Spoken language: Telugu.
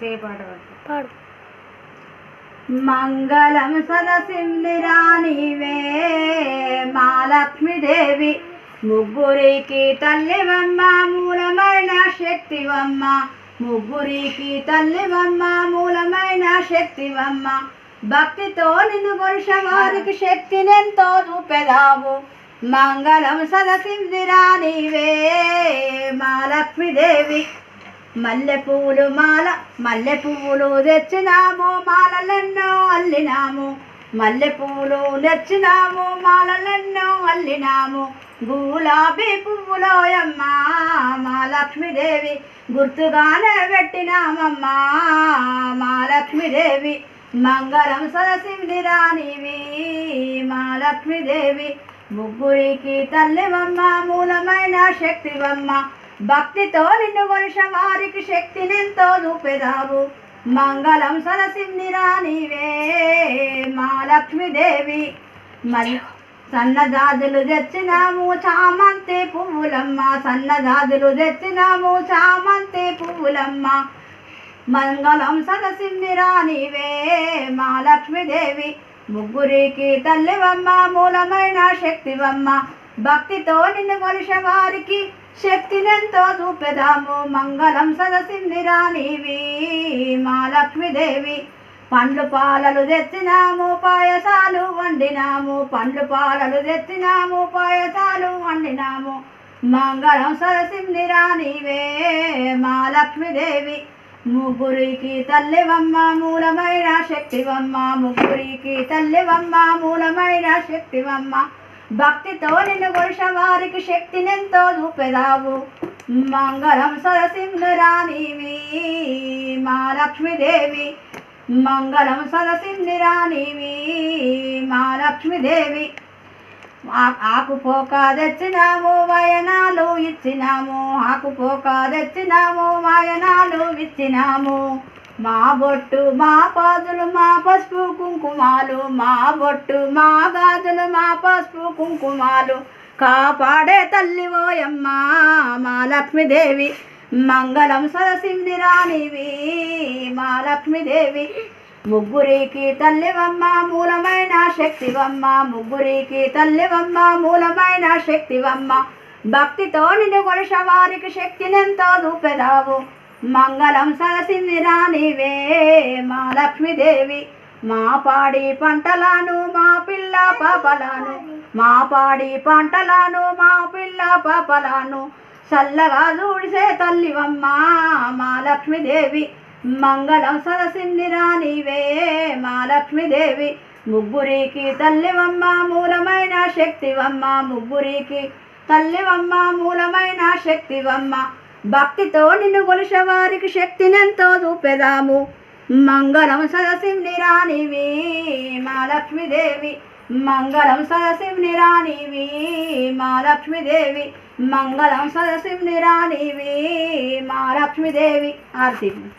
సేపాట పాడు. మంగళం సదసిందిరానివే మా లక్ష్మీదేవి ముగ్గురికి తల్లివమ్మ మూలమైన శక్తివమ్మ ముగ్గురికి తల్లివమ్మ మూలమైన శక్తివమ్మ భక్తితో నిన్ను పురుష వారికి శక్తినెంతో చూపెదావు మంగళం సదసిందిరానివే మా లక్ష్మీదేవి మల్లె పువ్వులు మాల మల్లె పువ్వులు తెచ్చినాము మాలలెన్నో అల్లినాము. మల్లె పువ్వులు తెచ్చినాము మాలలెన్నో అల్లినాము. గులాబీ పువ్వులోయమ్మా మా లక్ష్మీదేవి గుర్తుగానే పెట్టినామమ్మా మా లక్ష్మీదేవి మంగళం సరసింది రానివి మా లక్ష్మీదేవి ముగ్గురికి తల్లివమ్మ మూలమైన శక్తివమ్మ. భక్తితో నిన్ను వరుష వారికి శక్తినెంతో చూపెదావు మంగళం సరసింది రానివే మా లక్ష్మీదేవి మరి సన్నజాజులు తెచ్చినాము చామంతి పువ్వులమ్మ సన్నజాజులు తెచ్చినాము చామంతి పువ్వులమ్మ. మంగళం సరసింది రానివే మా లక్ష్మీదేవి ముగ్గురికి తల్లివమ్మ మూలమైన శక్తివమ్మ. భక్తితో నిన్ను కొలిసే వారికి శక్తినెంతో చూపెదాము మంగళం సదసింది రానివి మా లక్ష్మీదేవి పండ్లు పాలలు తెచ్చినాము పాయసాలు వండినాము పండ్లు పాలలు తెచ్చినాము పాయసాలు వండినాము. మంగళం సరసింది రానివే మా లక్ష్మీదేవి ముగ్గురికి తల్లివమ్మ మూలమైన శక్తివమ్మ. ముగ్గురికి తల్లివమ్మ మూలమైన శక్తివమ్మ. భక్తితో నిన్ను కొలిసిన వారికి శక్తినెంతో చూపెదావు. మంగళం సరసింహరాణివి మా లక్ష్మీదేవి. మంగళం సరసింహరాణివి మా లక్ష్మీదేవి. ఆకుపోక తెచ్చినాము వయనాలు ఇచ్చినాము. ఆకుపోక తెచ్చినాము వయనాలు ఇచ్చినాము. మా బొట్టు మా పాదులు మా పసుపు కుంకుమాలు మా బొట్టు మా గాజులు మా పసుపు కుంకుమాలు కాపాడే తల్లి ఓయమ్మ మా లక్ష్మీదేవి. మంగళం సరసింది రానివి మా లక్ష్మీదేవి. ముగ్గురికి తల్లివమ్మ మూలమైన శక్తివమ్మ. ముగ్గురికి తల్లివమ్మ మూలమైన శక్తివమ్మ. భక్తితో నిన్ను కొలిస వారికి శక్తినెంతో దూపెదావు మంగళం సరసింది రానివే మా లక్ష్మీదేవి మా పాడి పంటలను మా పిల్ల పాపలను మా పాడి పంటలను మా పిల్ల పాపలను. చల్లగా చూడిసే తల్లివమ్మ మా లక్ష్మీదేవి మంగళం సరసింది రానివే మా లక్ష్మీదేవి. ముగ్గురికి తల్లివమ్మ మూలమైన శక్తివమ్మ ముగ్గురికి తల్లివమ్మ మూలమైన శక్తివమ్మ. భక్తితో నిన్ను కొలిసే వారికి శక్తినెంతో చూపెదాము. మంగళం సరసింది రానివి మా లక్ష్మీదేవి మంగళం సరసింది రానివి మా లక్ష్మీదేవి మంగళం సరసింది రానివి మా లక్ష్మీదేవి ఆర్తి.